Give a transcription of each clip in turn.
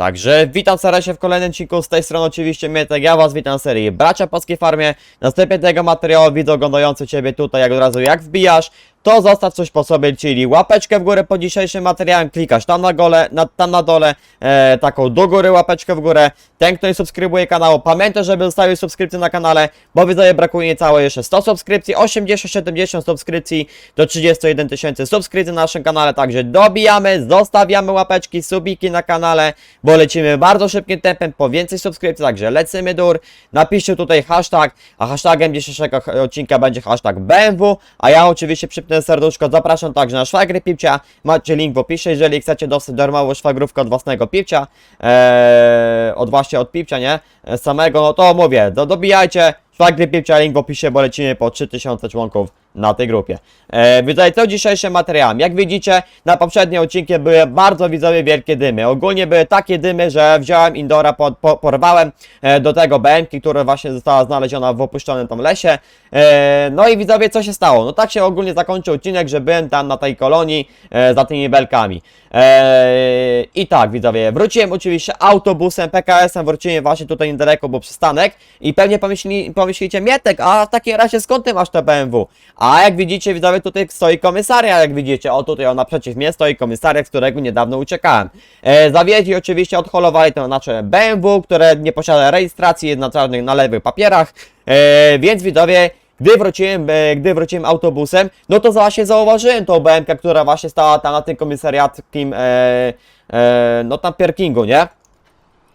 Także witam serdecznie w kolejnym odcinku, z tej strony oczywiście Mietek, ja was witam w serii Bracia Polskiej Farmie. Następnie tego materiału widzę oglądający Ciebie tutaj jak od razu jak wbijasz, to zostaw coś po sobie, czyli łapeczkę w górę pod dzisiejszym materiałem, klikasz tam na, gole, na, tam na dole, e, taką do góry łapeczkę w górę. Ten, kto nie subskrybuje kanału, pamiętaj, żeby zostawić subskrypcję na kanale, bo widzę, brakuje niecałe jeszcze 100 subskrypcji, 80-70 subskrypcji do 31 tysięcy subskrypcji na naszym kanale, także dobijamy, zostawiamy łapeczki, subiki na kanale, bo lecimy bardzo szybkim tempem po więcej subskrypcji, także lecimy dur. Napiszcie tutaj hashtag, a hashtagiem dzisiejszego odcinka będzie hashtag BMW, a ja oczywiście przypnę serduszko, zapraszam także na szwagry pipcia, macie link w opisie, jeżeli chcecie dostać darmową szwagrówkę od własnego pipcia, eee, od właśnie od pipcia, nie, samego, no to mówię, do, dobijajcie, szwagry pipcia, link w opisie, bo lecimy po 3000 członków na tej grupie. E, widzowie, co dzisiejszym materiałem? Jak widzicie, na poprzednim odcinku były bardzo widzowie wielkie dymy. Ogólnie były takie dymy, że wziąłem Indora, po, po, porwałem e, do tego BMK, która właśnie została znaleziona w opuszczonym tam lesie. E, no i widzowie, co się stało? No tak się ogólnie zakończył odcinek, że byłem tam na tej kolonii e, za tymi belkami. E, I tak, widzowie, wróciłem oczywiście autobusem, PKS-em, wróciłem właśnie tutaj niedaleko, bo przystanek i pewnie pomyśli, pomyślicie, Mietek, a w takim razie skąd ty masz te BMW? A jak widzicie, widzowie, tutaj stoi komisariat, jak widzicie, o tutaj o naprzeciw mnie stoi komisariat, z którego niedawno uciekałem. E, oczywiście, odholowali to nasze BMW, które nie posiada rejestracji, jest na czarnych, na lewych papierach, e, więc widzowie, gdy wróciłem, e, gdy wróciłem autobusem, no to właśnie zauważyłem tą BMK, która właśnie stała tam na tym komisariatkim, e, e, no tam parkingu, nie?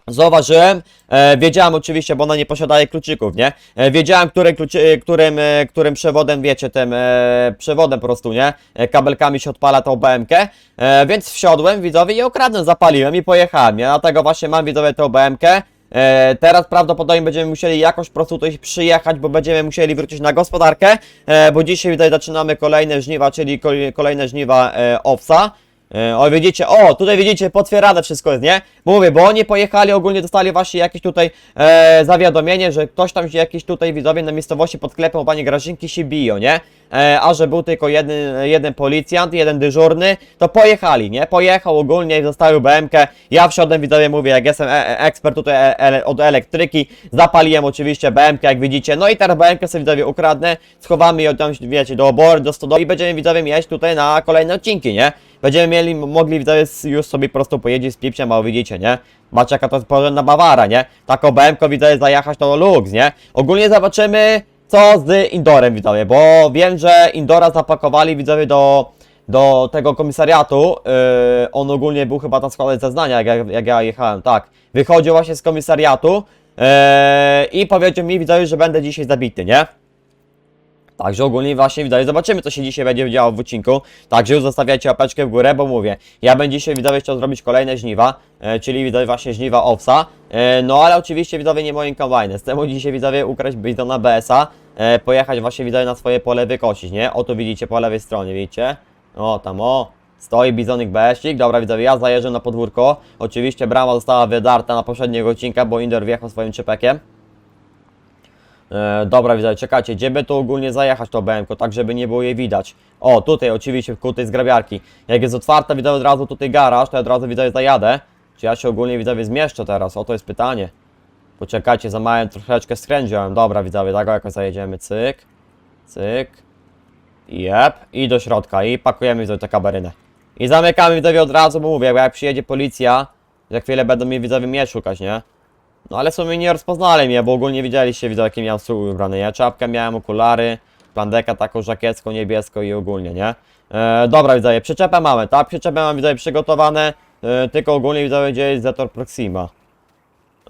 Zauważyłem, e, wiedziałem oczywiście, bo ona nie posiadaje kluczyków, nie? E, wiedziałem, który kluczy, e, którym, e, którym przewodem, wiecie, tym e, przewodem po prostu, nie? E, kabelkami się odpala tą BMK, e, więc wsiadłem, widzowie, i okradłem, zapaliłem i pojechałem, nie? Dlatego właśnie mam, widzowie, tą BMK. E, teraz prawdopodobnie będziemy musieli jakoś po prostu tutaj przyjechać, bo będziemy musieli wrócić na gospodarkę, e, bo dzisiaj tutaj zaczynamy kolejne żniwa, czyli kol- kolejne żniwa e, owsa. E, O, widzicie, o, tutaj widzicie, potwierane wszystko jest, nie? Bo Mówię, bo oni pojechali, ogólnie dostali właśnie jakieś tutaj e, zawiadomienie, że ktoś tam się jakiś tutaj widzowie na miejscowości pod sklepem u pani Grażynki się biją, nie? E, a że był tylko jeden, jeden policjant, jeden dyżurny, to pojechali, nie? Pojechał ogólnie i zostawił BMK. Ja wsiadłem, widzowie, mówię, jak jestem e e ekspert tutaj e ele od elektryki, zapaliłem oczywiście BMK, jak widzicie. No i teraz BMK sobie widzowie ukradnę, schowamy ją tam, wiecie, do obory, do stodoły i będziemy widzowie mieć tutaj na kolejne odcinki, nie? Będziemy mieli, mogli widzowie już sobie po prostu pojeździć z pipciem, a widzicie, nie? Macie jaka to jest porządna Bawara, nie? Taką BMK widzowie zajechać to lux, nie? Ogólnie zobaczymy co z Indorem widzowie, bo wiem, że Indora zapakowali widzowie do, do tego komisariatu. Yy, on ogólnie był chyba tam składać zeznania, jak, ja- jak ja jechałem, tak. Wychodził właśnie z komisariatu yy, i powiedział mi widzowie, że będę dzisiaj zabity, nie? Także ogólnie właśnie widzowie, zobaczymy co się dzisiaj będzie działo w odcinku. Także już zostawiajcie łapeczkę w górę, bo mówię, ja będę dzisiaj widzowie chciał zrobić kolejne żniwa, e, czyli widzowie właśnie żniwa owsa. E, no ale oczywiście widzowie nie moim kombajnem. Chcę dzisiaj widzowie ukraść bizona BS-a, e, pojechać właśnie widzowie na swoje pole wykosić, nie? Oto widzicie po lewej stronie, widzicie? O tam o, stoi bizonik BS-ik, dobra widzowie, ja zajeżdżam na podwórko. Oczywiście brama została wydarta na poprzedniego odcinka, bo Indor wjechał swoim czypekiem. E, dobra, widzowie, czekajcie, gdzie by tu ogólnie zajechać to BMK, tak żeby nie było jej widać. O, tutaj oczywiście, ku tej zgrabiarki. Jak jest otwarta, widzowie, od razu tutaj garaż, to ja od razu, widzowie, zajadę. Czy ja się ogólnie, widzowie, zmieszczę teraz? O, to jest pytanie. Poczekajcie, za małem troszeczkę skręciłem. Dobra, widzowie, tak jakoś zajedziemy, cyk, cyk. Jep, i do środka, i pakujemy, widzowie, tę kabarynę. I zamykamy, widzowie, od razu, bo mówię, jak przyjedzie policja, za chwilę będą mi, widzowie, mnie szukać, nie? No ale w sumie nie rozpoznali mnie, bo ogólnie widzieliście, widzę jaki miałem strój ubrany, ja czapkę miałem, okulary, plandeka taką żakiecką, niebieską i ogólnie, nie? E, dobra widzowie, przyczepę mamy, tak? Przyczepę mam widzowie przygotowane, e, tylko ogólnie widzowie gdzie jest Zetor Proxima.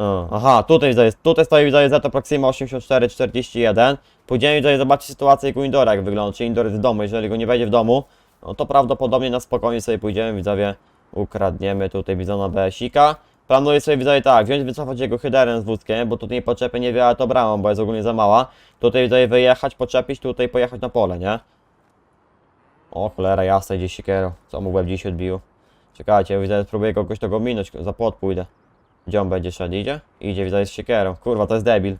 E, aha, tutaj widzowie, tutaj stoi widzowie Zetor Proxima 8441. Pójdziemy widzowie zobaczyć sytuację u Indora jak wygląda, czy Indor jest w domu, jeżeli go nie będzie w domu, no to prawdopodobnie na spokojnie sobie pójdziemy widzowie, ukradniemy tutaj bizona BS-ika. Planuję sobie widzowie tak, wziąć, wycofać jego hyderem z wózkiem, bo tutaj poczepy nie wiele to bramą, bo jest ogólnie za mała. Tutaj widzowie wyjechać, poczepić, tutaj pojechać na pole, nie? O cholera jasna, idzie siekierą. Co mu łeb dziś odbił? Czekajcie, widzę, spróbuję kogoś tego minąć, za płot pójdę. Gdzie on będzie szedł? Idzie? Idzie, widzę, z siekierą. Kurwa, to jest debil.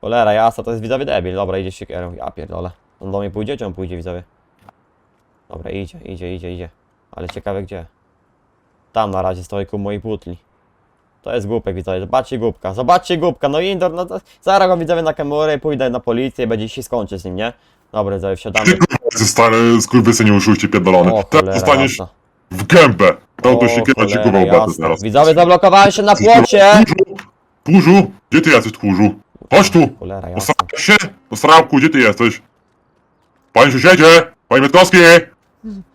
Cholera jasna, to jest widzowie debil. Dobra, idzie z siekierą. Ja pierdolę. On do mnie pójdzie, czy on pójdzie, widzowie? Dobra, idzie, idzie, idzie, idzie. Ale ciekawe gdzie. Tam na razie stoi ku mojej butli. To jest głupek, widzowie, zobaczcie głupka, zobaczcie głupka, no indoor, no to zaraz go widzowie na kamerę, pójdę na policję i będzie się skończyć z nim, nie? Dobra, widzowie, wsiadamy. Stary, skurwysynie uszuście pierdolony. O, Teraz cholera dostaniesz jasna. w gębę. To to się cholera kupował betę jasna. teraz. Widzowie, zablokowałem się na płocie! Tchórzu, Tchórzu, gdzie ty jesteś, tchórzu? Chodź tu! Cholera jasna. Postarałeś się? Do srałku, gdzie ty jesteś? Panie sąsiedzie! Panie Metkowski!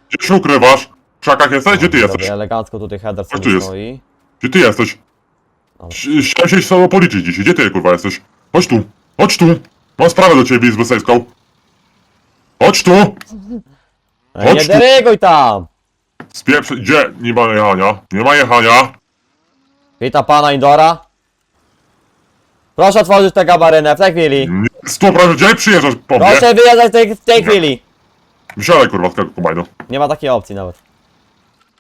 Gdzie się ukrywasz? Krzakach jesteś? Gdzie ty Widzowie, jesteś? elegancko tutaj header tu sobie jest. stoi. Gdzie ty jesteś? Dobra. Ch- Chciałem się z tobą policzyć dzisiaj. Gdzie ty kurwa jesteś? Chodź tu! Chodź tu! Mam sprawę do ciebie z Weselską. Chodź tu! Nie Chodź tu. deryguj tam! Spieprz... Gdzie? Nie ma jechania. Nie ma jechania. Witam pana Indora. Proszę otworzyć tę gabarynę w tej chwili. Nie. Stop, prawie gdzie przyjeżdżasz po mnie? Proszę wyjeżdżać w tej, w tej chwili. Wysiadaj kurwa z tego kombajnu. Nie ma takiej opcji nawet.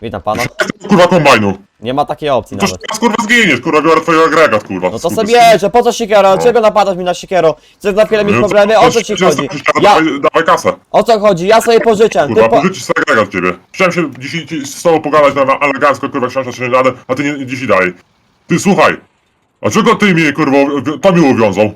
Witam pana. Kurwa kombajnu. Nie ma takiej opcji Toż nawet. teraz kurwa zginiesz, kurwa biorę twojego agregat kurwa. No to sobie bierze, po co sikiero? No. Czego napadasz mi na sikiero? Chcesz za chwilę mieć No, problemy? O co ci to- chodzi? to- Ja, Dawaj, dawaj kasę. o co chodzi? Ja sobie pożyczę. Ty Kurwa, po... pożyczyć sobie agregat ciebie. Chciałem się dzisiaj ci- z tobą pogadać na na elegancko, kurwa, książkę czy radę, a ty nie dzisiaj dalej. Ty słuchaj. A czego ty mnie, kurwa, wi- to mi uwiązał?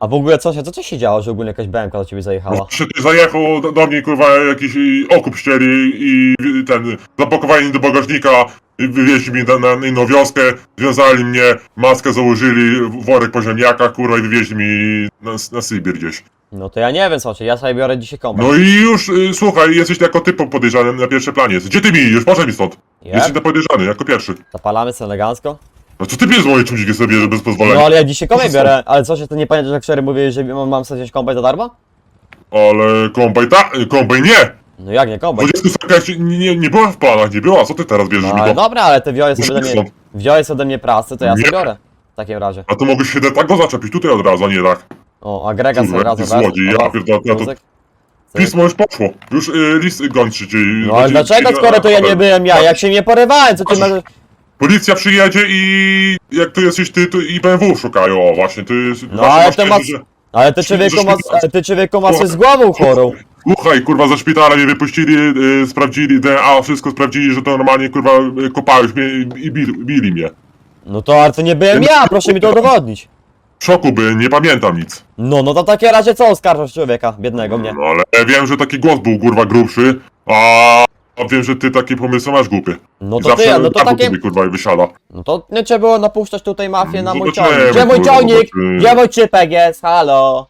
A w ogóle co się, co, co się działo, że ogólnie jakaś BMK do ciebie zajechała? Czy ty zajechał do, do mnie, kurwa, jakiś okup ścieli i ten, zapakowali do bagażnika, i wywieźli mnie na, na inną wioskę, związali mnie, maskę założyli, worek po ziemniakach, kurwa, i wywieźli mi na, na Sybir gdzieś. No to ja nie wiem, słuchajcie, ja sobie biorę dzisiaj kompot. No i już, y, słuchaj, jesteś jako typą podejrzanym na pierwsze planie. Gdzie ty mi idziesz? Poszedł mi stąd. Jesteś Yep. na podejrzany, jako pierwszy. Zapalamy sobie elegancko. No co ty bierzesz moje czujniki sobie bierze bez No pozwolenia? ale ja dzisiaj kombaj biorę, ale co się, to nie pamiętasz jak wczoraj mówiłeś, że mam, mam sobie wziąć kombaj za darmo? Ale kombaj ta, kombaj nie! No jak nie kombaj? 20 jakaś nie, nie była w planach, nie była, co ty teraz bierzesz No mi ale to? dobra, ale ty wziąłeś sobie ode Muszę mnie, stąd. wziąłeś ode mnie prasy, to ja sobie Nie. biorę. W takim razie. A to mogłeś się tak go zaczepić tutaj od razu, a nie tak. O, agregat sobie Kurwa, razem jaki złodziej, ja pierdolę, ja to-. Pismo już poszło. Już y, list gończy cię. No ale dlaczego, skoro to ja nie byłem ja? Jak się nie porywałem, co ty masz... Policja przyjedzie i jak tu jesteś ty, to i BMW szukają, o właśnie, ty... No ale masz... że- Ale ty człowieku masz, ale ty człowieku masz z głową chorą. Słuchaj, kurwa, ze szpitala mnie wypuścili, y, sprawdzili DNA, wszystko sprawdzili, że to normalnie, kurwa, y, kopałeś mnie i, i bili, bili mnie. No to, ale to nie byłem ja, proszę mi to udowodnić. W szoku by, nie pamiętam nic. No, no to w takim razie co oskarżasz człowieka, biednego mnie? No ale wiem, że taki głos był, kurwa, grubszy, a a wiem, że ty takie pomysły masz głupie. No I to zawsze ty, no to takie... tobie, kurwa, i wysiada. No to nie trzeba było napuszczać tutaj mafię na No mój ciągnik. Gdzie mój kurwa, ciągnik? zobaczymy. Gdzie mój czypek jest? Halo?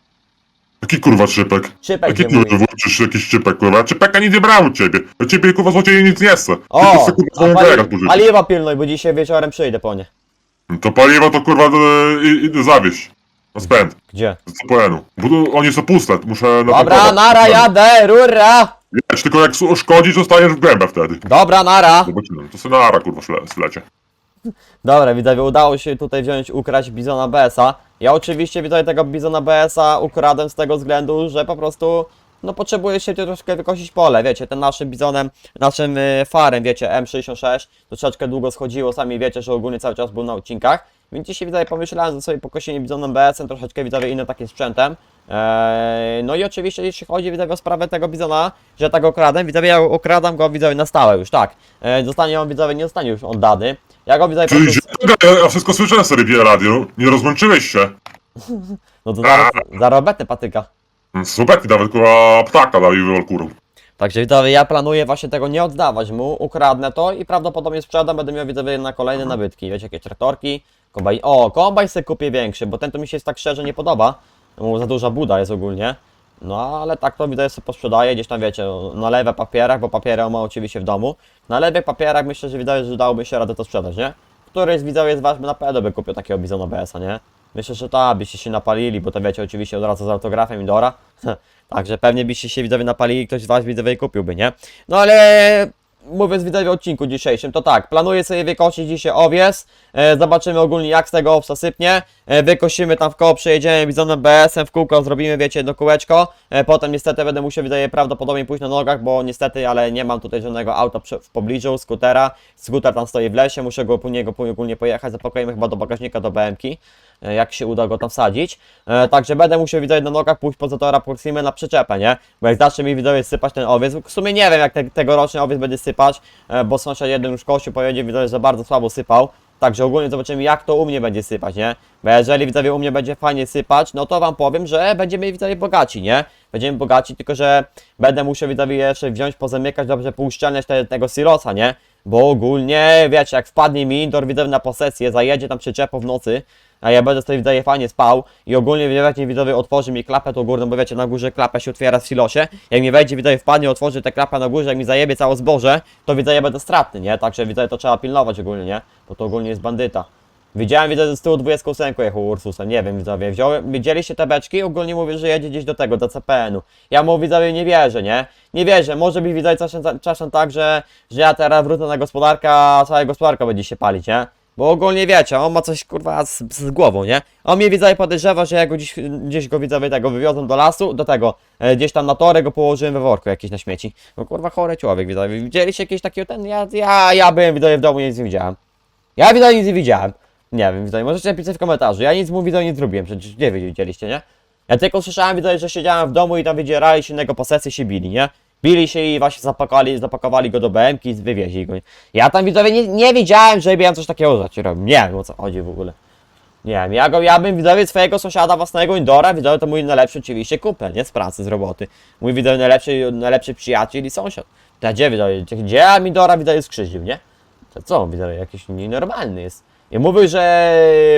Taki kurwa szczypek. Czypek Jaki gdzie ty mój? wywłóczysz jakiś szczypek, kurwa? Czypeka nic nie brał od ciebie. Ciebie, kurwa, złodzieje nic nie chce. Ty O, sobie, kurwa, a pali, pożyczyć. paliwa pilnuj, bo dzisiaj wieczorem przyjdę po nie. To paliwo to, kurwa, i- idę zawieźć. Na spęd. Gdzie? Z CPN-u. Bo oni są puste, muszę Dobra, natankować. nara, jadę, rura! Wiesz, tylko jak su- szkodzisz, dostajesz w gębę wtedy. Dobra, nara! Zobaczymy. To sobie na ara, kurwa, szle, slecie. Dobra, widzowie, udało się tutaj wziąć, ukraść Bizona BS-a. Ja oczywiście, widzowie, tego Bizona BS-a ukradłem z tego względu, że po prostu, no potrzebuję się troszkę wykosić pole, wiecie, ten naszym Bizonem, naszym y, farem, wiecie, M66, to troszeczkę długo schodziło, sami wiecie, że ogólnie cały czas był na odcinkach, więc dzisiaj, widzowie, pomyślałem, że sobie pokosienie Bizonem BS-em, troszeczkę, widzowie, innym takim sprzętem. Eee, no i oczywiście, jeśli chodzi, widzowie, o sprawę tego Bizona, że tak okradłem, widzowie, ja ukradam go, widzowie, na stałe już, tak. Eee, zostanie on, widzowie, nie zostanie już oddany. Ja go, widzowie, Ty, prostu... ja, ja wszystko słyszę na serii radio. Nie rozłączyłeś się. No to zaraz, zarobetny patyka. Super, nawet kurwa ptaka dał i wyłol kurą. Także widzowie, ja planuję właśnie tego nie oddawać mu, ukradnę to i prawdopodobnie sprzedam, będę miał widzowie na kolejne nabytki. Wiecie, jakieś traktorki, kombaj... O, kombaj sobie kupię większy, bo ten to mi się tak szczerze nie podoba. Mu za duża buda jest ogólnie. No ale tak to widzowie sobie posprzedaję, gdzieś tam wiecie, na lewe papierach, bo papiery on ma oczywiście w domu. Na lewych papierach myślę, że widzowie, że dałoby się radę to sprzedać, nie? Któryś z widzowie z was by na pewno by kupił takiego bizona BS-a, nie? Myślę, że tak, byście się napalili, bo to wiecie, oczywiście od razu z autografem Indora. Także pewnie byście się widzowie napalili, ktoś z was widzowie kupiłby, nie? No ale mówiąc widzowie o odcinku dzisiejszym, to tak, planuję sobie wykosić dzisiaj owies, e, zobaczymy ogólnie jak z tego owsa sypnie, e, wykosimy tam w koło, przejedziemy bizonem BS-em w kółko, zrobimy wiecie jedno kółeczko, e, potem niestety będę musiał widzowie prawdopodobnie pójść na nogach, bo niestety, ale nie mam tutaj żadnego auta w pobliżu, skutera, skuter tam stoi w lesie, muszę go po niego ogólnie pojechać, zapakoimy chyba do bagażnika do BM-ki, jak się uda go tam wsadzić. E, także będę musiał widzowie na nogach pójść poza tora Proximę na przyczepę, nie? Bo jak zacznie mi widzowie sypać ten owiec, w sumie nie wiem jak te, tegoroczny owiec będzie sypać, e, bo sąsiad jeden już kościół powiedział widzowie, że bardzo słabo sypał. Także ogólnie zobaczymy jak to u mnie będzie sypać, nie? Bo jeżeli widzowie u mnie będzie fajnie sypać, no to wam powiem, że będziemy widzowie bogaci, nie? Będziemy bogaci, tylko że będę musiał widzowie jeszcze wziąć, pozamykać, dobrze pouszczelniać te, tego silosa, nie? Bo ogólnie, wiecie, jak wpadnie mi indoor widzowie na posesję, zajedzie tam przyczepą w nocy, a ja będę sobie widzowie fajnie spał i ogólnie wiecie, widzowie otworzy mi klapę tą górną, bo wiecie, na górze klapę się otwiera w silosie. Jak mi wejdzie widzowie wpadnie, otworzy tę klapę na górze, jak mi zajebie całe zboże, to widzowie będę stratny, nie? Także widzowie to trzeba pilnować ogólnie, nie? Bo to ogólnie jest bandyta. Widziałem, widzę, że z tyłu 28 jechał Ursusem, nie wiem widzowie, wziąłem, widzieliście te beczki? Ogólnie mówię, że jedzie gdzieś do tego, do CPN-u. Ja mu widzowie nie wierzę, nie? Nie wierzę, może być widzowie czasem, czasem tak, że, że ja teraz wrócę na gospodarkę, a cała gospodarka będzie się palić, nie? Bo ogólnie wiecie, on ma coś kurwa z, z głową, nie? On mnie widzowie podejrzewa, że ja go gdzieś, gdzieś go widzowie tego wywiozłem do lasu, do tego, e, gdzieś tam na torę go położyłem we worku jakieś na śmieci. No kurwa chory człowiek widzowie, widzieliście jakieś takiego ten, ja, ja, ja byłem widzowie w domu, nic nie widziałem. Ja widzowie nic nie widziałem. Nie wiem, widzowie, możecie napisać w komentarzu, ja nic mu widzowie nie zrobiłem, przecież nie widzieliście, nie? Ja tylko słyszałem widzowie, że siedziałem w domu i tam wydzierali się innego posesji się bili, nie? Bili się i właśnie zapakowali, zapakowali go do BMK i wywieźli go. Ja tam widzowie nie, nie wiedziałem, że ja coś takiego rzeczy. Nie wiem o co chodzi w ogóle. Nie wiem, ja, go, ja bym widzowie swojego sąsiada własnego Indora, widzowie to mój najlepszy oczywiście kumpel, nie? Z pracy, z roboty. Mój widzowie najlepszy, najlepszy przyjaciel i sąsiad. To gdzie widzowie, gdzie- ja Indora widzowie skrzywdził, nie? To co, widzowie, jakiś nienormalny jest. I mówił, że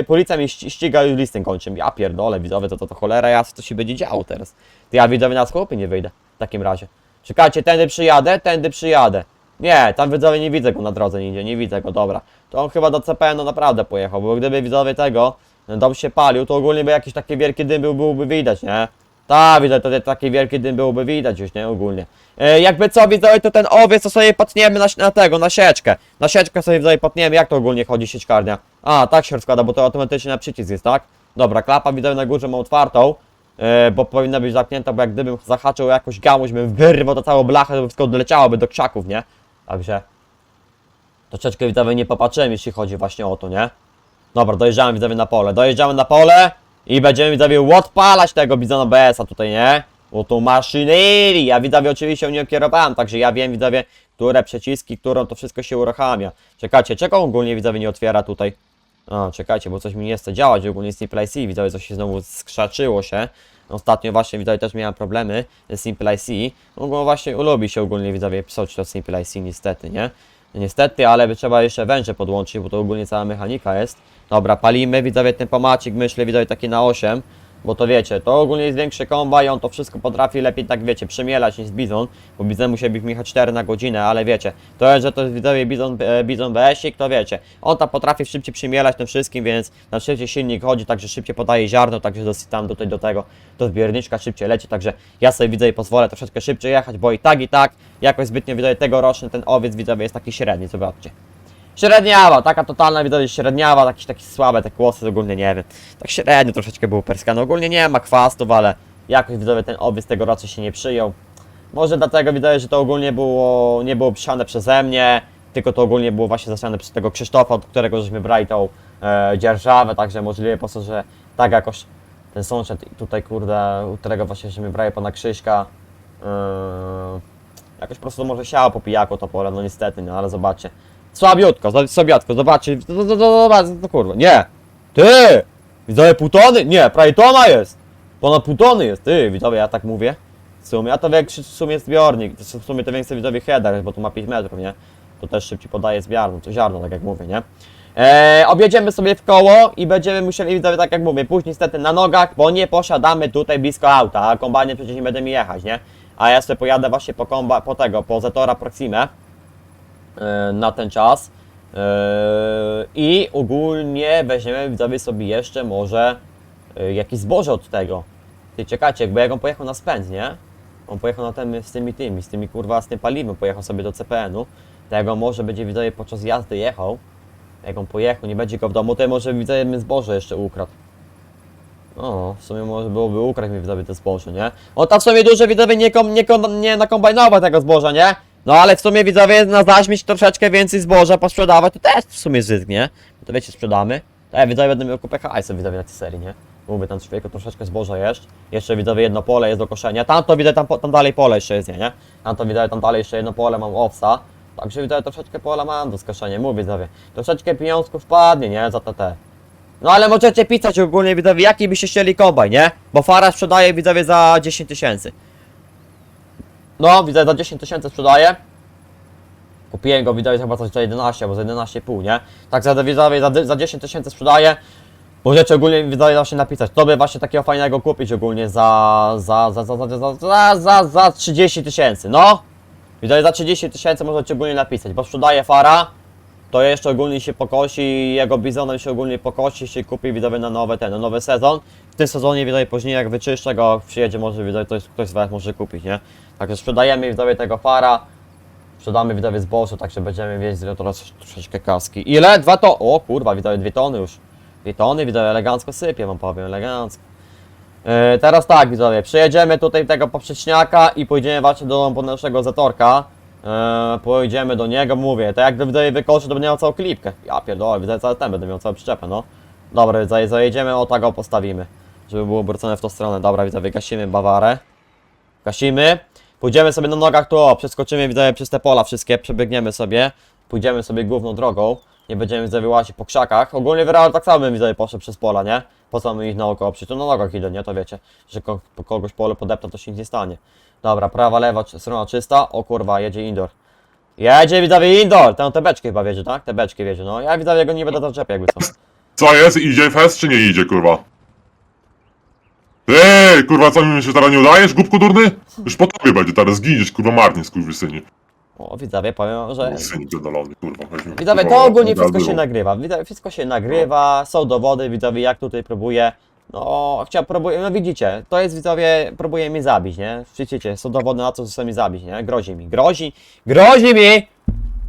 policja mnie ści- ściga i listem kończy. Ja pierdolę, widzowie, to, to, to cholera jasna, co się będzie działo teraz. To ja widzowie na sklepy nie wyjdę w takim razie. Czekajcie, tędy przyjadę, tędy przyjadę. Nie, tam widzowie nie widzę go na drodze nigdzie, nie widzę go, dobra. To on chyba do CPN-u naprawdę pojechał, bo gdyby widzowie tego, no, dom się palił, to ogólnie by jakiś taki wielki dym był, byłby widać, nie? Tak, widzę, to taki wielki dym byłby widać już, nie? Ogólnie. E, jakby co, widzowie, to ten owiec to sobie potniemy na, na tego, na sieczkę. Na sieczkę sobie widzowie potniemy, jak to ogólnie chodzi sieczkarnia? A, tak się rozkłada, bo to automatycznie na przycisk jest, tak? Dobra, klapa widzowie na górze ma otwartą. E, bo powinna być zamknięta, bo jak gdybym zahaczył jakąś gałąź, bym wyrwał to całą blachę, to wszystko odleciałoby do krzaków, nie? Także troszeczkę widzowie nie popatrzyłem, jeśli chodzi właśnie o to, nie? Dobra, dojeżdżamy widzowie na pole, dojeżdżamy na pole i będziemy widzowie odpalać tego bizona BS-a tutaj, nie? Bo tą maszynerii, ja widzowie oczywiście nie kierowałem, także ja wiem widzowie, które przyciski, którą to wszystko się uruchamia. Czekajcie, czego ogólnie widzowie nie otwiera tutaj? A, czekajcie, bo coś mi nie chce działać, ogólnie z Simple IC, widzowie, coś się znowu skrzaczyło się. Ostatnio właśnie, widzowie, też miałem problemy z Simple IC. Ogólnie właśnie lubi się ogólnie, widzowie, psuć to Simple IC, niestety, nie? Niestety, ale by trzeba jeszcze węże podłączyć, bo to ogólnie cała mechanika jest. Dobra, palimy, widzowie, ten pomacik, myślę, widzowie, taki na 8. Bo to wiecie, to ogólnie jest większy komba i on to wszystko potrafi lepiej tak wiecie, przemielać niż Bizon, bo Bizon musiałby jechać 4 na godzinę, ale wiecie, to jest, że to jest widzowie Bizon, e, Bizon BS-ik, to wiecie, on tam potrafi szybciej przemielać tym wszystkim, więc na szybciej silnik chodzi, także szybciej podaje ziarno, także dosyć tam tutaj do tego, do zbiorniczka szybciej leci, także ja sobie widzę i pozwolę troszeczkę szybciej jechać, bo i tak i tak, jakoś zbytnio widzowie tegoroczny ten owiec widzowie jest taki średni, zobaczcie. Średniawa, taka totalna widać średniawa, jakieś takie słabe te kłosy, ogólnie nie wiem. Tak średnio troszeczkę był perskany. Ogólnie nie ma chwastów, ale jakoś widzowie ten owiec tegoroczny się nie przyjął. Może dlatego widać, że to ogólnie było, nie było przysiane przeze mnie, tylko to ogólnie było właśnie zasiane przez tego Krzysztofa, od którego żeśmy brali tą e, dzierżawę, także możliwe po prostu, że tak jakoś ten sąsiad tutaj, kurde, u którego właśnie żeśmy brali pana Krzyśka, e, jakoś po prostu może siało po pijaku to pole, no niestety, no ale zobaczcie. Słabiutko, słabiutko, zobaczcie, to, to kurwa, nie, ty, widzowie pół tony, nie, prawie tona jest, ponad pół tony jest, ty, widzowie, ja tak mówię, w sumie, a to większy w sumie zbiornik, to w sumie to większy widzowie header, bo tu ma 5 metrów, nie, to też szybciej podaje ziarno, to ziarno, tak jak mówię, nie. Eee, objedziemy sobie w koło i będziemy musieli, widzowie, tak jak mówię, pójść niestety na nogach, bo nie posiadamy tutaj blisko auta, a kombajnie przecież nie będę mi jechać, nie, a ja sobie pojadę właśnie po komba, po tego, po Zetora Proximę, na ten czas. E, I ogólnie weźmiemy widzowie sobie jeszcze może e, jakieś zboże od tego. Ty czekajcie, jakby jak on pojechał na spęd, nie? On pojechał na ten z tymi tymi, z tymi kurwa z tym paliwem, pojechał sobie do CPN-u. On może będzie widzowie podczas jazdy jechał, jak on pojechał, nie będzie go w domu, to może widzowie zboże jeszcze ukradł. O, w sumie może byłoby ukraść mi widzowie te zboże, nie? On tam w sumie duże widzowie nie, kom, nie, kom, nie nakombajnował tego zboża, nie? No ale w sumie widzowie na zaśmieć troszeczkę więcej zboża posprzedawać, to też w sumie zysk, nie? To wiecie, sprzedamy. To ja widzowie będę miał kupę hajsu widzowie na tej serii, nie? Mówię, tam człowieku troszeczkę zboża jest. Jeszcze widzowie jedno pole jest do koszenia. Tam to widzę, tam, tam dalej pole jeszcze jest, nie? nie? Tam to widzowie, tam dalej jeszcze jedno pole mam owsa. Także widać troszeczkę pola mam do skaszenia, mówię widzowie. Troszeczkę pieniążków wpadnie, nie? Za TT. No ale możecie pisać ogólnie widzowie, jaki byście chcieli kombaj, nie? Bo Fara sprzedaje widzowie za 10 tysięcy. No, widzę za 10 tysięcy sprzedaje. Kupiłem go widzowie chyba coś za 11 albo za 11,5, nie? Tak za za, za 10 tysięcy sprzedaje. Możecie ogólnie widzowie właśnie napisać, to by właśnie takiego fajnego kupić ogólnie za za za za za za za, za, za 30 tysięcy, no. Widzowie za 30 tysięcy możecie ogólnie napisać, bo sprzedaje Fara. To jeszcze ogólnie się pokosi, jego bizonem się ogólnie pokosi, się kupi widzowie na nowy ten, na nowy sezon. W tym sezonie widzowie później jak wyczyszczę go, przyjedzie może widzowie ktoś, ktoś z was może kupić, nie? Także sprzedajemy widzowie tego Fara. Sprzedamy widzowie zboże, także będziemy wiedzieć teraz troszeczkę kaski. Ile? Dwa to? O kurwa, widzowie dwie tony już. Dwie tony, widzowie elegancko sypie, wam powiem, elegancko. Yy, teraz tak, widzowie, przyjedziemy tutaj tego poprzeczniaka i pójdziemy właśnie do naszego zatorka. Yy, pojedziemy do niego, mówię, to jak widzowie wykoszy, to będę miał całą klipkę. Ja pierdolę, widzę cały ten, będę miał całą przyczepę, no. Dobra, widzowie, zajedziemy, o tak go postawimy. Żeby było obrócone w tą stronę. Dobra, widzowie, gasimy bawarę. Gasimy. Pójdziemy sobie na nogach tu, o, przeskoczymy widzowie przez te pola wszystkie, przebiegniemy sobie. Pójdziemy sobie główną drogą. Nie będziemy widzowie łazić po krzakach. Ogólnie wyrażę tak samo bym widzowie poszedł przez pola, nie? Po co my ich naokoło? Przecież to na nogach idę, nie? To wiecie, że ko kogoś pole podepta, to się nic nie stanie. Dobra, prawa, lewa, strona czysta. O kurwa, jedzie indoor. Jedzie widzowie indoor! Ten te beczki chyba wiedzie, tak? Te beczki wiedzie, no. Ja widzowie go nie będę zaczepiał jakby co. Co jest? Idzie fest czy nie idzie, kurwa? Ej, kurwa, co mi się teraz nie udajesz, głupku durny? Już po tobie będzie teraz zginiesz, kurwa, marnie, skurwysynie. O, widzowie, powiem, że... Syn kurwa. weźmy, Widzowie, to ogólnie wszystko się nagrywa. Widzowie, wszystko się nagrywa, są dowody, widzowie, jak tutaj próbuję. No, chciał, próbuję, no widzicie, to jest widzowie, próbuje mnie zabić, nie? Widzicie, są dowody na to, że chce mnie zabić, nie? Grozi mi, grozi, grozi mi!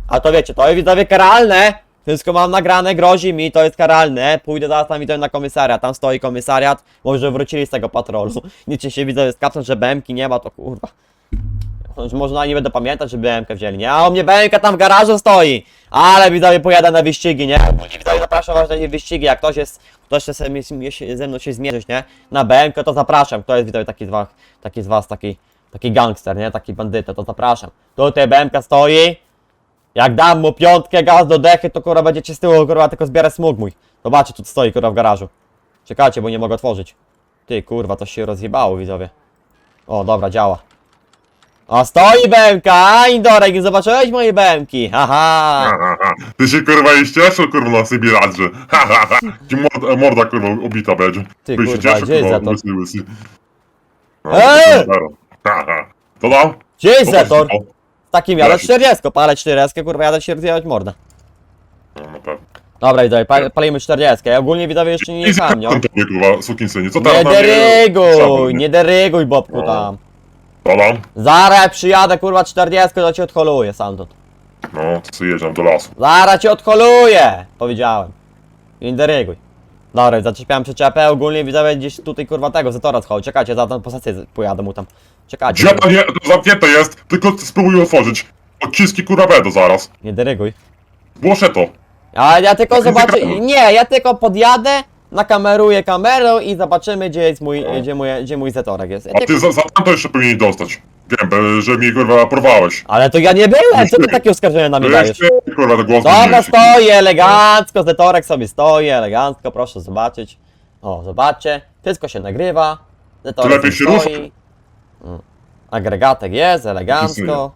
A to wiecie, to jest widzowie karalne! Wszystko mam nagrane, grozi mi, to jest karalne. Pójdę zaraz tam widzowie na komisariat, tam stoi komisariat, może wrócili z tego patrolu. Nic się widzowie skapną, że BMK nie ma, to kurwa. Że Może nie będę pamiętać, że BMK wzięli, nie? A u mnie BMK tam w garażu stoi! Ale widzowie pojadę na wyścigi, nie? Widzowie zapraszam was na wyścigi, jak ktoś jest, ktoś chce się- ze mną się zmierzyć, nie? Na BMK to zapraszam, kto jest widzowie taki z was, taki z was, taki, taki gangster, nie? Taki bandyta, to zapraszam. Tutaj BMK stoi, jak dam mu piątkę gaz do dechy, to kurwa będziecie z tyłu kurwa tylko zbierać smug mój. Zobaczcie, tu stoi kurwa w garażu. Czekajcie, bo nie mogę otworzyć. Ty kurwa, to się rozjebało widzowie. O, dobra, działa. O, stoi BMK, Indorek, nie zobaczyłeś mojej BMki, haha. Ha, ha, ha. Ty się kurwa nie cieszył, kurwa, na Sybiradze. Ha, ha, ha. Ci morda, morda, kurwa, ubita będzie. Ty, się kurwa, cieszył, gdzie jest kurwa, Zator? łysy, łysy. No, Eee! to zero. Ha, ha. To dam? Gdzie jest Zetor? to. W takim jadę Leci. 40, palę 40, kurwa jadę się rozjechać mordę. No, na pewno. Dobra, widzowie, pal, palimy 40, ja ogólnie widzowie jeszcze nie I jechałem, nie? kurwa, sukinsynie. Co Nie teraz na mnie- deryguj, nie deryguj Bobku No. tam. To dam? Zaraz jak przyjadę kurwa 40, to cię odholuję sam to. No, to jedziemy do lasu. Zaraz cię odholuję, powiedziałem. Nie deryguj. Dobra, zaczepiałem przyczepę, ogólnie widzowie gdzieś tutaj kurwa tego Zetora schodzi. Czekajcie, za tą posację pojadę mu tam. Czekajcie. Gdzie to nie, to zamknięte jest, tylko spróbuj otworzyć. Odciski kurwa będą zaraz. Nie deryguj. Głoszę to. A ja tylko Nie zobaczę. Nie, ja tylko podjadę, nakameruję kamerą i zobaczymy gdzie jest mój, gdzie mój, gdzie mój zetorek jest. A ty za, za tamto jeszcze powinien dostać. Wiem, że mi kurwa porwałeś. Ale to ja nie byłem, co ty takie oskarżenia na mnie dajesz? jeszcze kurwa to głos Dobra, stoi elegancko, zetorek sobie stoi elegancko, proszę zobaczyć. O, zobaczcie, wszystko się nagrywa. Zetorek lepiej sobie się stoi. Mm. Agregatek jest, elegancko.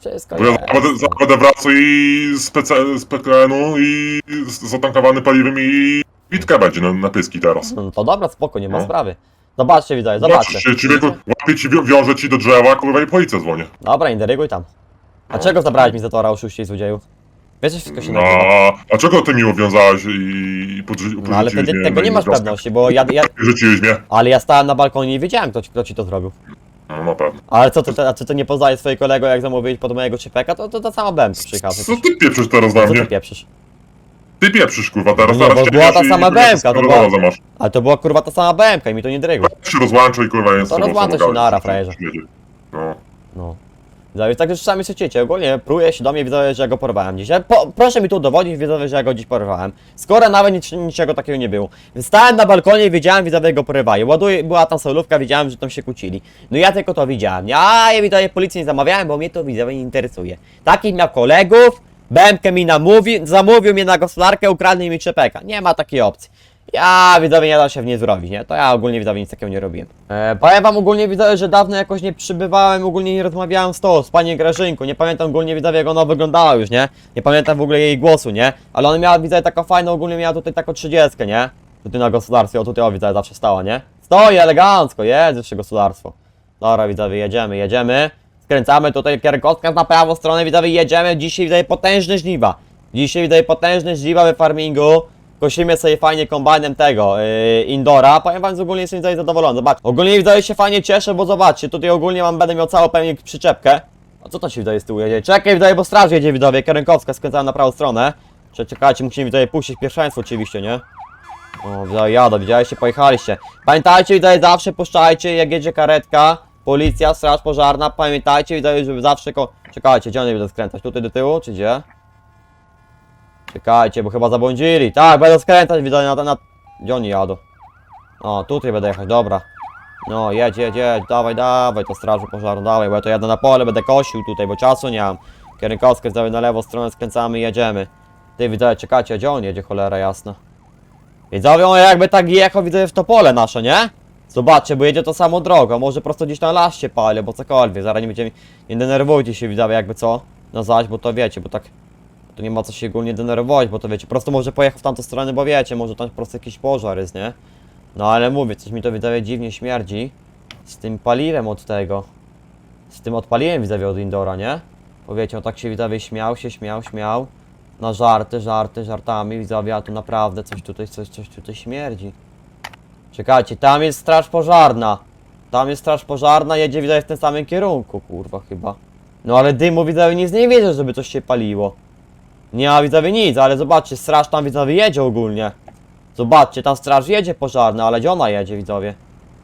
Wszystko Bo ja jest. wracał i z, PC, z PKN-u i z- zatankowany paliwem i bitka będzie na, na pyski teraz. No to dobra, spoko, nie ma No. sprawy. Zobaczcie, widzowie, zobaczcie. Człowieku, łapie ci, wią- wiąże ci do drzewa, kurwa i policję dzwonię. Dobra, inderyguj tam. A No. czego zabrałeś mi zatora oszuści i złodzieju? Wiesz, że wszystko się No, nagrywa. a czego ty mi uwiązałeś i podrzu- No ale podrzuciłeś mnie tego na nie masz wioskę? pewności, bo ja, ja... Rzuciłeś mnie? Ale ja stałem na balkonie i wiedziałem, kto ci, kto ci to zrobił. No na pewno. Ale co ty, a czy ty nie poznajesz swojego kolego, jak zamówiłeś pod mojego czypeka, to to ta sama bębka przyjechała. Co ty pieprzysz teraz na Co ty mnie? pieprzysz? Ty pieprzysz kurwa teraz, Nie, teraz bo była ta sama bębka, to była-. Ale to była kurwa ta sama BMK i mi to nie drygło. się rozłączaj kurwa jest To rozłączaj się, nara, frajerze. No. No. Widzowie, tak już sami słyszycie, ogólnie pruje się do mnie, widzowie, że ja go porwałem dzisiaj. Po, proszę mi tu udowodnić, widzowie, że ja go dziś porwałem. Skoro nawet nic, niczego takiego nie było. Stałem na balkonie i widziałem, widzowie, go porywają. Ładuje, była tam solówka, widziałem, że tam się kłócili. No ja tylko to widziałem. Ja, ja widzowie, policji nie zamawiałem, bo mnie to, widzowie, nie interesuje. Takich miał kolegów, Bębkę mi namówi, zamówił mnie na gospodarkę, ukradnie mi czepeka. Nie ma takiej opcji. Ja widzowie nie da się w nie zrobić, nie? To ja ogólnie widzowie nic takiego nie robiłem. E, powiem wam ogólnie widzowie, że dawno jakoś nie przybywałem, ogólnie nie rozmawiałem z to, z panią Grażynką. Nie pamiętam ogólnie widzowie jak ona wyglądała już, nie? Nie pamiętam w ogóle jej głosu, nie? Ale ona miała widzowie taką fajną, ogólnie miała tutaj taką trzydziestkę, nie? Tutaj na gospodarstwie, o tutaj o widzowie zawsze stała, nie? Stoi elegancko, jest jeszcze gospodarstwo. Dobra widzowie, jedziemy, jedziemy. Skręcamy tutaj kierunkowskaz na prawą stronę, widzowie, jedziemy. Dzisiaj widzowie potężne żniwa. Dzisiaj widzowie potężne żniwa we farmingu. Kosimy sobie fajnie kombajnem tego, yy, Indora. Powiem wam, że ogólnie jestem tutaj zadowolony. Zobacz, ogólnie widzowie się fajnie cieszę, bo zobaczcie, tutaj ogólnie mam, będę miał całą pewnie przyczepkę. A co to się widzowie z tyłu jedzie? Czekaj, widzowie, bo straż jedzie widzowie, kierunkowska, skręcamy na prawą stronę. Cze- Czekajcie, musimy widzowie puścić pierwszeństwo oczywiście, nie? O, widzowie, jadą, widzieliście, pojechaliście. Pamiętajcie, widzowie, zawsze puszczajcie, jak jedzie karetka, policja, straż pożarna, pamiętajcie, widzowie, żeby zawsze ko... Czekajcie, gdzie oni będą skręcać? Tutaj do tyłu, czy gdzie? Czekajcie, bo chyba zabłądzili. Tak, będą skręcać, widzowie, na, na... Gdzie oni jadą? O, tutaj będę jechać, dobra. No, jedź, jedź, jedź, dawaj, dawaj, to strażu pożarną, dawaj, bo ja to jadę na pole, będę kosił tutaj, bo czasu nie mam. Kierunkowskaz, widzowie, na lewą stronę skręcamy, jedziemy. Ty, widzowie, czekajcie, gdzie on jedzie, cholera jasna. Widzowie, on jakby tak jechał, widzę w to pole nasze, nie? Zobaczcie, bo jedzie to samą drogą, może prosto gdzieś na las się pali, bo cokolwiek, zaraz nie będziemy, nie denerwujcie się, widzowie, jakby co, no zaś, bo to wiecie, bo tak, to nie ma co się ogólnie denerwować, bo to wiecie, prosto może pojechał w tamtą stronę, bo wiecie, może tam po prostu jakiś pożar jest, nie? No ale mówię, coś mi to widzowie dziwnie śmierdzi, z tym paliwem od tego, z tym odpaliłem widzowie od Indora, nie? Bo wiecie, on tak się widzowie śmiał się, śmiał, śmiał, na żarty, żarty, żartami, widzowie, a tu naprawdę coś tutaj, coś, coś tutaj śmierdzi. Czekajcie, tam jest straż pożarna. Tam jest straż pożarna, jedzie widać w tym samym kierunku, kurwa chyba. No ale dymu widzowie nic nie wiedział, żeby coś się paliło. Nie ma widzowie nic, ale zobaczcie, straż tam widzowie jedzie ogólnie. Zobaczcie, tam straż jedzie pożarna, ale gdzie ona jedzie widzowie?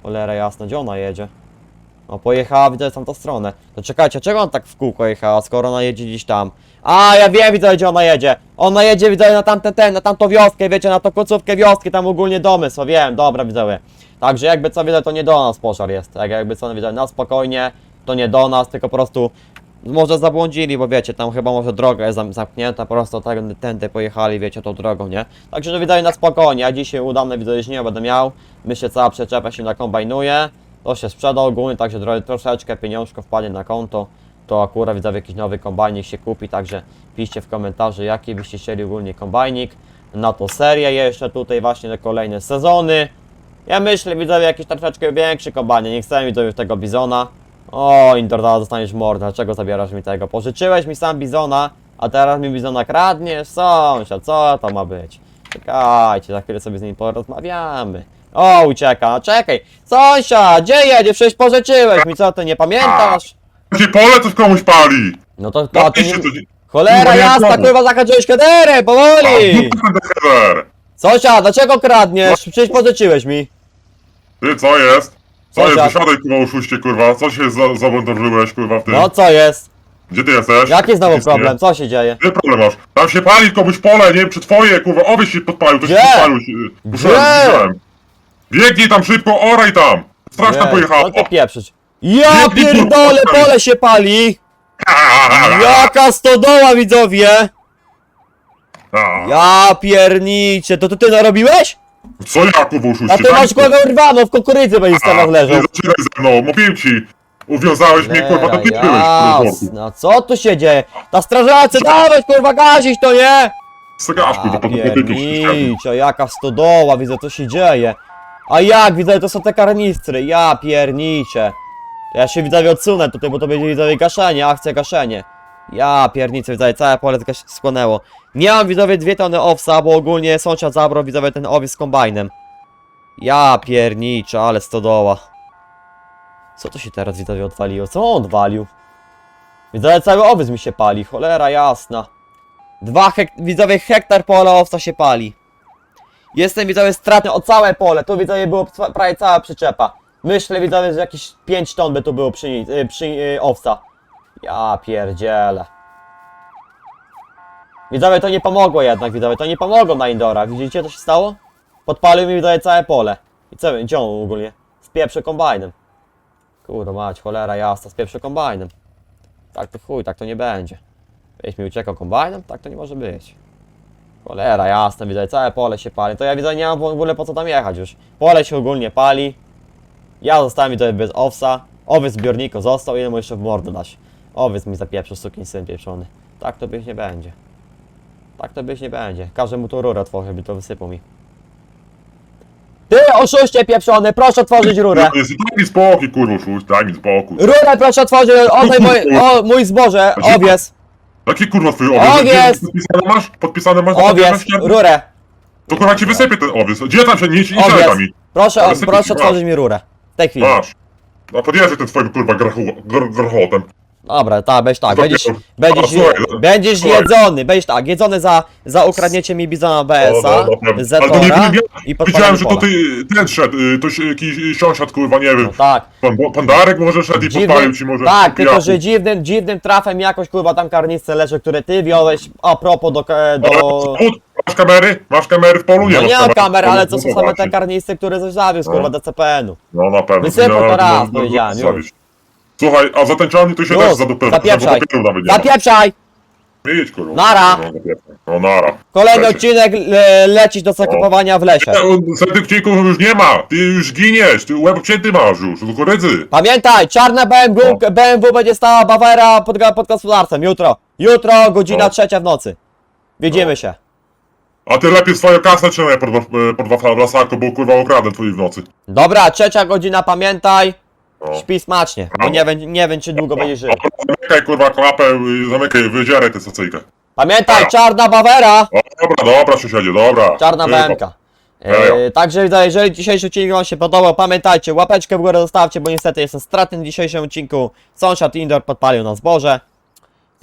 Cholera jasna, gdzie ona jedzie? No pojechała widzę w tamtą stronę. To czekajcie, czego on tak w kółko jechała, skoro ona jedzie gdzieś tam? A, ja wiem widzę gdzie ona jedzie. Ona jedzie widzę na tamten ten, na tamtą wioskę, wiecie, na tą końcówkę wioski, tam ogólnie domy są, wiem, dobra widzowie. Także jakby co widzę, to nie do nas pożar jest. Tak jakby co widzę, na spokojnie, to nie do nas, tylko po prostu może zabłądzili, bo wiecie, tam chyba może droga jest zam- zamknięta, po prostu tak tędy pojechali, wiecie, tą drogą, nie? Także że wydaje na spokojnie, ja dzisiaj udane widzę, nie będę miał. Myślę, cała przyczepa się nakombajnuje. To się sprzeda ogólnie, także troszeczkę pieniążko wpadnie na konto. To akurat widzę jakiś nowy kombajnik się kupi, także piszcie w komentarzu jaki byście chcieli ogólnie kombajnik. Na to serię jeszcze tutaj właśnie na kolejne sezony. Ja myślę, widzowie, jakiś troszeczkę większy kombajnik, nie chcę widzowie tego bizona. O, Indor, zaraz dostaniesz mordę, dlaczego zabierasz mi tego? Pożyczyłeś mi sam bizona, a teraz mi bizona kradniesz? Sąsiad, co to ma być? Czekajcie, za chwilę sobie z nim porozmawiamy. O, ucieka, no czekaj. Sąsiad, gdzie jedziesz? Przecież pożyczyłeś mi, co ty, nie pamiętasz? Gdzie pole to komuś pali! No to, No to, ty się nie... nie... Cholera Kurwa, nie jasna, kradnę. kurwa, zahaczyłeś kaderę, powoli! Heather! Sąsiad, dlaczego kradniesz? Przecież pożyczyłeś mi. Ty, co jest? Co jest? Sąsiad. Wysiadaj, kurwa, oszuście, kurwa. Co się za kurwa, w tym? No co jest? Gdzie ty jesteś? Jaki znowu problem? Co się dzieje? Gdzie problem masz? Tam się pali komuś pole, nie wiem, czy twoje, kurwa, obyś się podpalił, to się Gdzie? podpalił. się- widziałem. Biegnij tam szybko, oraj tam! Straż tam pojechała. Co ty pieprzysz? Ja Biegnij, pierdolę, kurwa. pole się pali! Jaka stodoła, widzowie! A, Ja piernicie, to, to ty narobiłeś? Co ja, kurwa, oszuście? A ty masz głowę urwaną, w kukurydzy będziesz teraz A, leżał. Nie zaczynaj ze mną, mówiłem ci. Uwiązałeś mnie, kurwa, to ty byłeś, kurwa, worku. jasna, co tu się dzieje? Ta strażacy, dawaj kurwa gazić to nie! Sagasz, kurwa, A to piernicze, jaka stodoła, widzę co się dzieje. A jak, widzę, to są te karnistry, ja piernicze. To ja się widzowie odsunę tutaj, bo to będzie widzowie gaszenie, akcja gaszenie. Ja pierniczę, widzowie, całe pole tylko się skłonęło. Mam widzowie dwie tony owsa, bo ogólnie sąsiad zabrał widzowie ten owiec z kombajnem. Ja pierniczę, ale stodoła. Co to się teraz widzowie odwaliło? Co on odwalił? Widzowie, cały owiec mi się pali, cholera jasna. Dwa hek widzowie, hektar pola owca się pali. Jestem widzowie stratny o całe pole. Tu widzowie było prawie cała przyczepa. Myślę widzowie, że jakieś 5 ton by tu było przy, y, przy y, owca. Ja pierdzielę. Widzowie, to nie pomogło jednak, widzowie, to nie pomogło na Indora. Widzicie, co się stało? Podpalił mi widzowie całe pole. I co, gdzie on ogólnie? Z pierwszy kombajnem. Kurwa mać, cholera jasna, z pierwszy kombajnem. Tak to chuj, tak to nie będzie. Weź mi uciekał kombajnem? Tak to nie może być. Cholera jasna, widzę, całe pole się pali. To ja widzę, nie mam w ogóle po co tam jechać już. Pole się ogólnie pali. Ja zostałem tutaj bez owsa. Owiec w zbiorniku został, ile mu jeszcze w mordę dać. Owiec mi zapieprzył, sukin syn pieprzony. Tak to być nie będzie. Tak to być nie będzie. Każę mu tu rurę otworzyć, żeby to wysypał mi. Ty oszuście pieprzony, proszę otworzyć rurę. Daj mi spokój, kurwa, szuś, daj mi spokój. Rurę proszę otworzyć, oddaj mój, o, mój zboże, owiec, Jaki kurwa twój Owiec! owiec? Podpisane masz? Podpisane masz? owiec, Podpisane? rurę, To kurwa ci wysypię ten owiec. Gdzie tam się, nie, siadaj owiec. tam mi. Proszę, o, Wysypię proszę otworzyć mi rurę. W tej chwili. Masz. A podjeżdżaj ten twoim kurwa grachu- gr- grochotem. Dobra, tak, będziesz tak, będziesz, będziesz, no. będziesz jedzony, będziesz tak, jedzony za, za ukradniecie mi bizona BS-a, no, no, Zetora i podpalenie że to ty, ten szedł, y, to jakiś sąsiad kurwa, nie wiem. No tak, Pan, pan Darek może szedł i podpalił ci może. tak, tylko że dziwnym, dziwnym trafem jakoś kurwa tam karnice leży, które ty wziąłeś a propos do, do... Masz kamery? Masz kamery w polu? Nie No masz nie mam kamer. ale No są same te karnice, które coś zawiózł kurwa do CPN-u. No na pewno. Wysypał No, to no, raz, no, powiedziałem, no, już. Słuchaj, a za czarny to się Już, też zadupy. zapieprzaj. nawet nie ma. Zapieprzaj! Idź kurwa. Nara. No, zapieprzaj. No nara. Kolejny Lecie. odcinek le, lecić do zakupowania w lesie. Setych odcinków już nie ma, ty już giniesz, ty łeb cięty masz już, do kurydzy. Pamiętaj, czarna BMW, No. BMW będzie stała Bawera pod, pod gospodarstwem jutro. Jutro, godzina No. trzecia w nocy. Widzimy się. A ty lepiej swoją kasę trzymaj pod, pod wafla lasaku, bo kurwa ukradę twój w nocy. Dobra, trzecia godzina, pamiętaj. No. Śpi smacznie, bo No. nie, wiem- nie wiem, czy długo będziesz żył. Zamykaj kurwa klapę, y, zamykaj, wydzieraj tę stacyjkę. Pamiętaj, czarna Bawera, O, Dobra, dobra, sąsiedzie, dobra. czarna Tylko. BMK. Yy, także jeżeli dzisiejszy odcinek wam się podobał, pamiętajcie, łapeczkę w górę zostawcie, bo niestety jestem stratny w dzisiejszym odcinku. Sąsiad Indoor podpalił na zboże.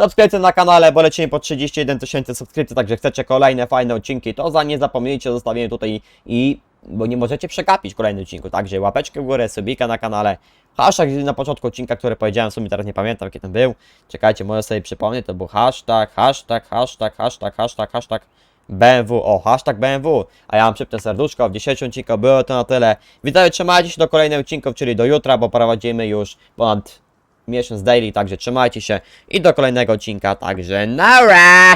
Subskrypcję na kanale, bo lecimy po 31 tysięcy subskrypcji, także chcecie kolejne fajne odcinki, to za nie zapomnijcie o zostawieniu tutaj i... bo nie możecie przegapić kolejny odcinku, także łapeczkę w górę, subika na kanale. Hashtag na początku odcinka, który powiedziałem, w sumie teraz nie pamiętam jaki ten był. Czekajcie, może sobie przypomnieć, to był hashtag, hashtag, hashtag, hashtag, hashtag, hashtag BMW, o, hashtag BMW, a ja mam szybkie serduszko, w 10 odcinku było to na tyle. Witajcie, trzymajcie się do kolejnych odcinków, czyli do jutra, bo prowadzimy już ponad miesiąc daily, także trzymajcie się i do kolejnego odcinka, także nara!